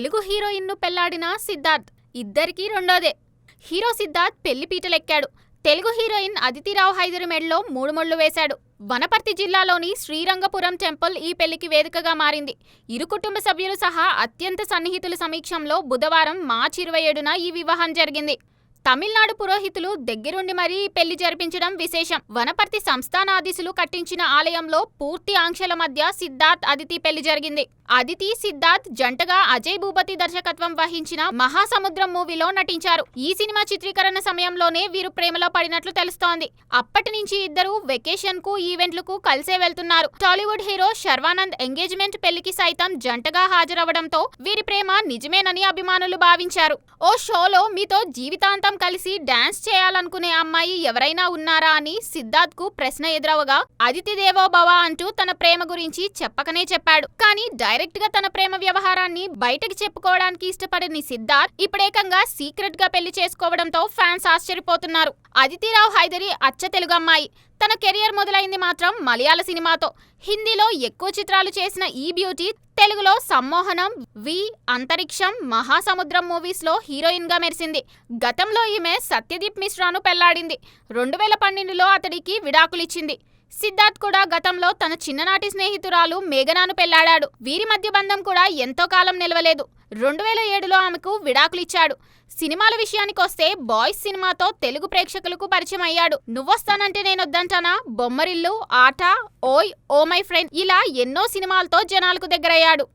తెలుగు హీరోయిన్ను పెళ్ళాడిన సిద్ధార్థ్ ఇద్దరికీ రెండోదే. హీరో సిద్ధార్థ్ పెళ్ళి పీటలెక్కాడు. తెలుగు హీరోయిన్ అదితిరావు హైదరి మెడలో మూడు ముళ్ళు వేశాడు. వనపర్తి జిల్లాలోని శ్రీరంగపురం టెంపుల్ ఈ పెళ్ళికి వేదికగా మారింది. ఇరు కుటుంబ సభ్యులు సహా అత్యంత సన్నిహితుల సమీక్షంలో బుధవారం మార్చి ఇరవై ఏడున ఈ వివాహం జరిగింది. తమిళనాడు పురోహితులు దగ్గరుండి మరీ పెళ్ళి జరిపించడం విశేషం. వనపర్తి సంస్థానాధీశులు కట్టించిన ఆలయంలో పూర్తి ఆంక్షల మధ్య సిద్ధార్థ్ అదితి పెళ్ళి జరిగింది. అదితి సిద్ధార్థ్ జంటగా అజయ్ భూపతి దర్శకత్వం వహించిన మహాసముద్రం మూవీలో నటించారు. ఈ సినిమా చిత్రీకరణ సమయంలోనే వీరు ప్రేమలో పడినట్లు తెలుస్తోంది. అప్పటి నుంచి ఇద్దరు వెకేషన్కు ఈవెంట్లకు కలిసే వెళ్తున్నారు. టాలీవుడ్ హీరో శర్వానంద్ ఎంగేజ్మెంట్ పెళ్ళికి సైతం జంటగా హాజరవడంతో వీరి ప్రేమ నిజమేనని అభిమానులు భావించారు. ఓ షోలో మీతో జీవితాంతం కలిసి డాన్స్ చేయాలనుకునే అమ్మాయి ఎవరైనా ఉన్నారా అని సిద్ధార్థ్కు ప్రశ్న ఎదురవగా అదితి దేవో భవ అంటూ తన ప్రేమ గురించి చెప్పకనే చెప్పాడు. కానీ డైరెక్ట్గా తన ప్రేమ వ్యవహారాన్ని బయటకి చెప్పుకోవడానికి ఇష్టపడని సిద్ధార్థ్ ఇప్పుడేకంగా సీక్రెట్గా పెళ్ళి చేసుకోవడంతో ఫ్యాన్స్ ఆశ్చర్యపోతున్నారు. అదితిరావు హైదరి అచ్చ తెలుగు అమ్మాయి. తన కెరియర్ మొదలైంది మాత్రం మలయాళ సినిమాతో. హిందీలో ఎక్కువ చిత్రాలు చేసిన ఈ బ్యూటీ తెలుగులో సమ్మోహనం వి అంతరిక్షం మహాసముద్రం మూవీస్లో హీరోయిన్గా మెరిసింది. గతంలో ఈమె సత్యదీప్ మిశ్రాను పెళ్ళాడింది. రెండు వేల పన్నెండులో అతడికి విడాకులిచ్చింది. సిద్ధార్థ్ కూడా గతంలో తన చిన్ననాటి స్నేహితురాలు మేఘనాను పెళ్ళాడాడు. వీరి మధ్య బంధం కూడా ఎంతో కాలం నిలవలేదు. రెండు వేల ఏడులో ఆమెకు విడాకులిచ్చాడు. సినిమాల విషయానికొస్తే బాయ్స్ సినిమాతో తెలుగు ప్రేక్షకులకు పరిచయం అయ్యాడు నువ్వొస్తానంటే నేనొద్దంటానా? బొమ్మరిల్లు ఆట ఓయ్ ఓ మై ఫ్రెండ్ ఇలా ఎన్నో సినిమాలతో జనాలకు దగ్గరయ్యాడు.